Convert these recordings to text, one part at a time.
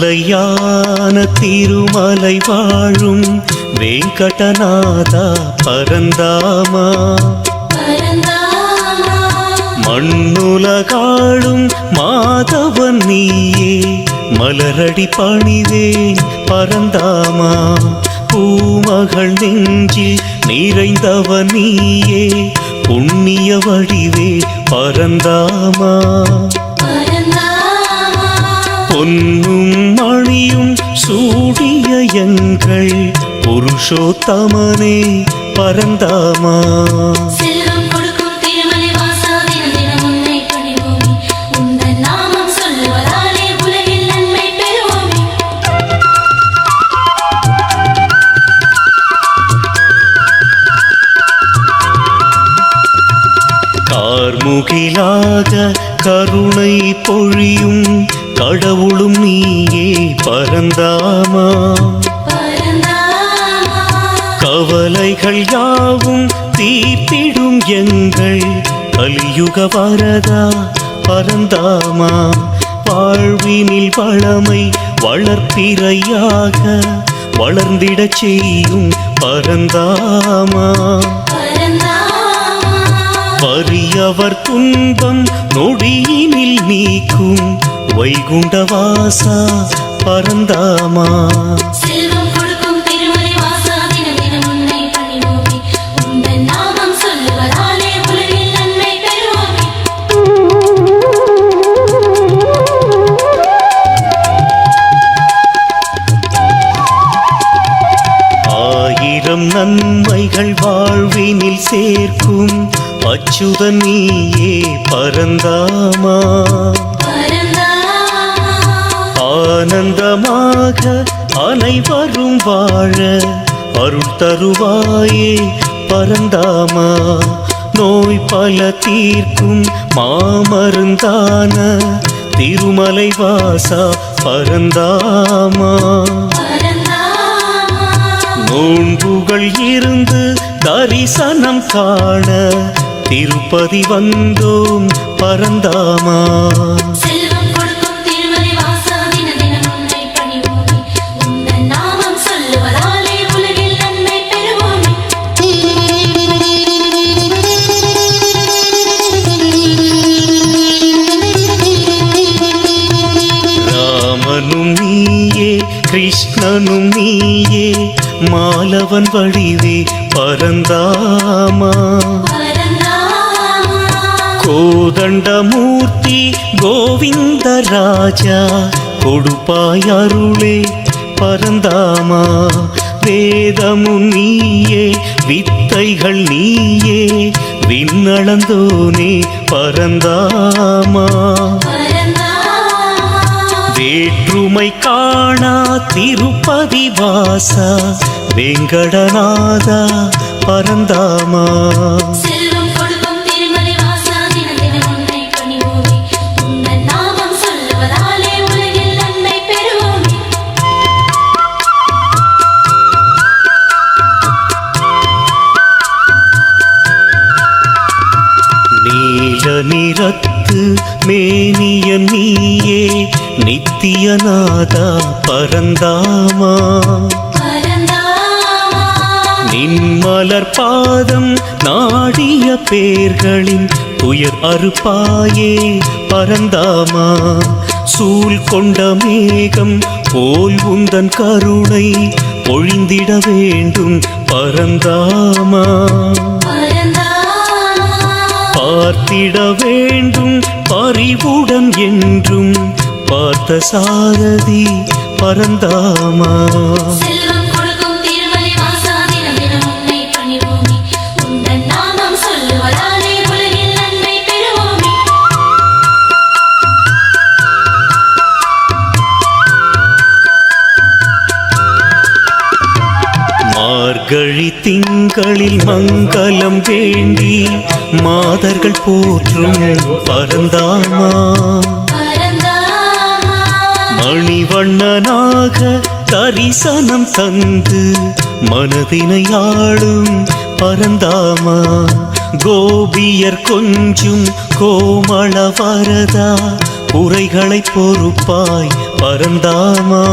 மலையான திருமலை வாழும் வெங்கடநாதா பரந்தாமா. பரந்தாமா மண்ணுலகாளும் மாதவன் நீயே மலரடி பணிவேன் பரந்தாமா. பூமகள் நெஞ்சில் நிறைந்தவன் நீயே புண்ணிய வடிவே பரந்தாமா. பொன்னும் மணியும் சூடிய எங்கள் புருஷோத்தமனே பரந்தாமா. கார்முகிலாக கருணை பொழியும் கடவுளும் நீயே பரந்தாமா. கவலைகள் யாவும் தீர்த்திடும் எங்கள் கலியுக வரதா பரந்தாமா. வாழ்வினில் வளமை வளர்ப்பிறையாக வளர்ந்திடச் செய்யும் பரந்தாமா. பரந்தாமா வறியவர் துன்பம் நொடியினில் நீக்கும் வைகுண்டவாசா பரந்தாமா. வாழ அருள் தருவாயே பரந்தாமா. நோய் பல தீர்க்கும் மாமருந்தான திருமலை வாசா பரந்தாமா. நோன்புகள் இருந்து தரிசனம் காண திருப்பதி வந்தோம் பரந்தாமா. கிருஷ்ணனும் நீயே மாலவன் வடிவே பரந்தாமா. கோதண்டமூர்த்தி கோவிந்த ராஜா கொடுப்பாய் அருளே பரந்தாமா. வேதமும் நீயே வித்தைகள் நீயே விண்ணளந்தோனே பரந்தாமா. வேற்றுமை காணா திருப்பதி வாசா. வெங்கடநாதா பரந்தாமா. நீல நிறத்து மேனிய நீயே நித்தியநாதா பரந்தாமா. நின்மலர் பாதம் நாடிய பேர்களின் துயர் அறுப்பாயே பரந்தாமா. சூல் கொண்ட மேகம் போல் உந்தன் கருணை பொழிந்திட வேண்டும் பரந்தாமா. பார்த்திட வேண்டும் பறிவுடன் என்றும் பார்த்த சாரதி பரந்தாமா. திங்களில் மங்களம் வேண்டி மாதர்கள் போற்றும் பரந்தாமா. மணிவண்ணனாக தரிசனம் தந்து மனதினை ஆளும் பரந்தாமா. கோபியர் கொஞ்சும் கோமள வரதா குறைகளை பொறுப்பாய் பரந்தாமா.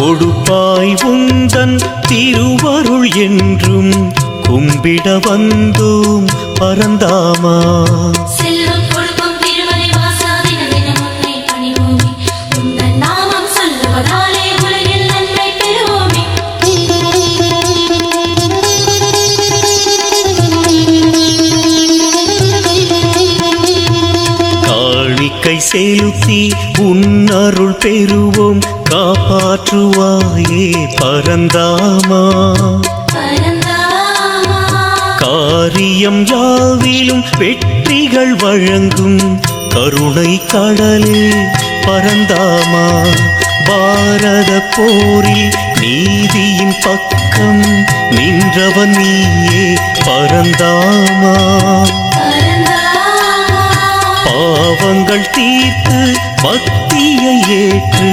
கொடுப்பாய் உந்தன் திருவருள் என்றும் கும்பிட வந்தோம் பரந்தாமா. செலுத்தி உன் அருள் பெறுவோம். காப்பாற்றுவாயே பரந்தாமா. காரியம் யாவிலும் வெற்றிகள் வழங்கும் கருணை கடலே பரந்தாமா. பாரத போரில் நீதியின் பக்கம் நின்றவன் நீயே பரந்தாமா. பாவங்கள் தீர்த்து பக்தியை ஏற்று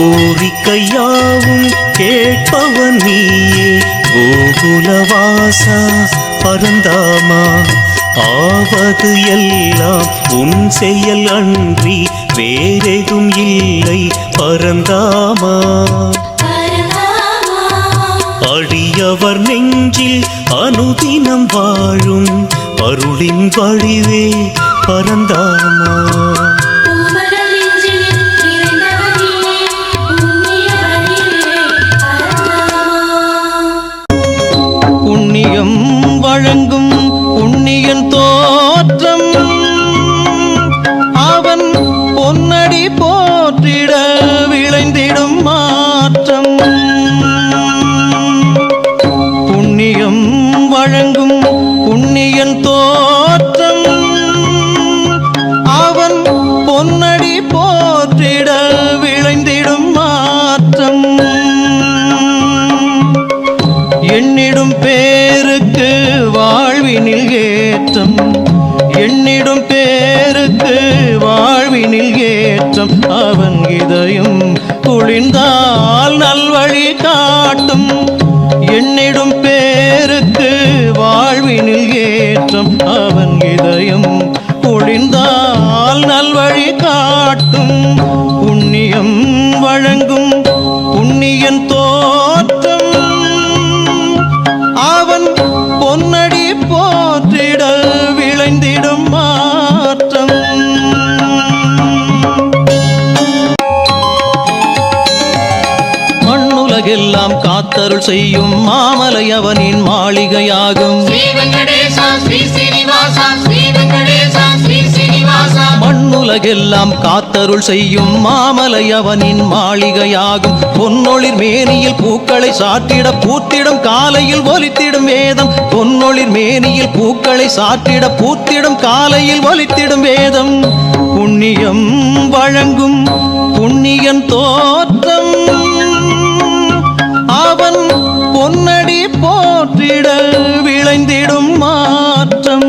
கோரிக்கையாவும் கேட்பவன் நீயே. கோகுலவாசா பரந்தாமா ஆவது எல்லாம் உன் செயல் அன்றி வேறெதும் இல்லை பரந்தாமா. அடியவர் நெஞ்சில் அனுதினம் வாழும் அருளின் வழிவே பரந்தாமா. போற்றிட விளைந்திடும் மாற்றம். புண்ணியம் வழங்கும் புண்ணியன் தோற்றம். அவன் பொன்னடி போற்றிட விளைந்திடும் மாற்றம். எண்ணிடும் பேருக்கு வாழ்வினில் இதயம் குளிர்ந்தால் நல்வழி காட்டும். என்னிடும் பேருக்கு வாழ்வினில் ஏற்றம் அவன் இதயம். உலகெல்லாம் காத்தருள் செய்யும் மாமலை அவனின் மாளிகையாகும். மண்ணுலகெல்லாம் காத்தருள் செய்யும் மாமலை அவனின் மாளிகையாகும். பொன்னொளிர் மேனியில் பூக்களை சாற்றிட பூத்திடும் காலையில் ஒலித்திடும் வேதம். பொன்னொளிர் மேனியில் பூக்களை சாற்றிட பூத்திடும் காலையில் ஒலித்திடும் வேதம். புண்ணியம் வழங்கும் புண்ணியன் தோற்றம். அவன் பொன்னடி போற்றிடல் விளைந்திடும் மாற்றம்.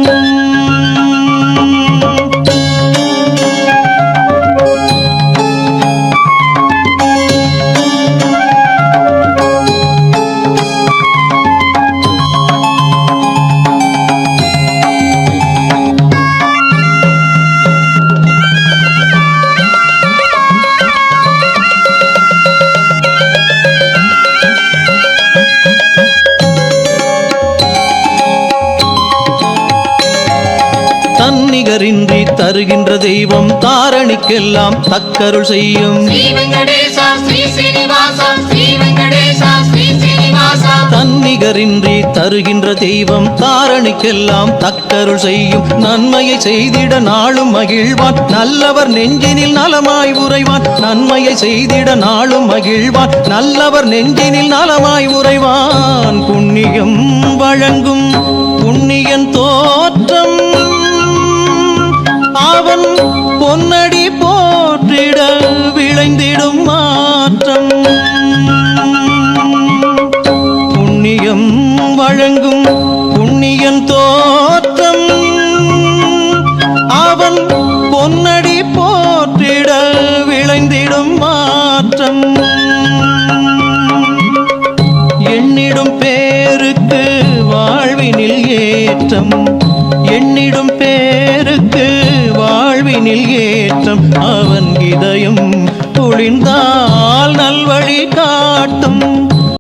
தெய்வம் தாரணிக்கெல்லாம் தக்கருள் செய்யும். தன்னிகரின்றி தருகின்ற தெய்வம் தாரணிக்கெல்லாம் தக்கருள் செய்யும். நன்மையை செய்திட நாளும் மகிழ்வான். நல்லவர் நெஞ்சினில் நலமாய் உறைவான். நன்மையை செய்திட நாளும் மகிழ்வான். நல்லவர் நெஞ்சினில் நலமாய் உறைவான். புண்ணியம் வழங்கும். புண்ணியன் தோற்றம்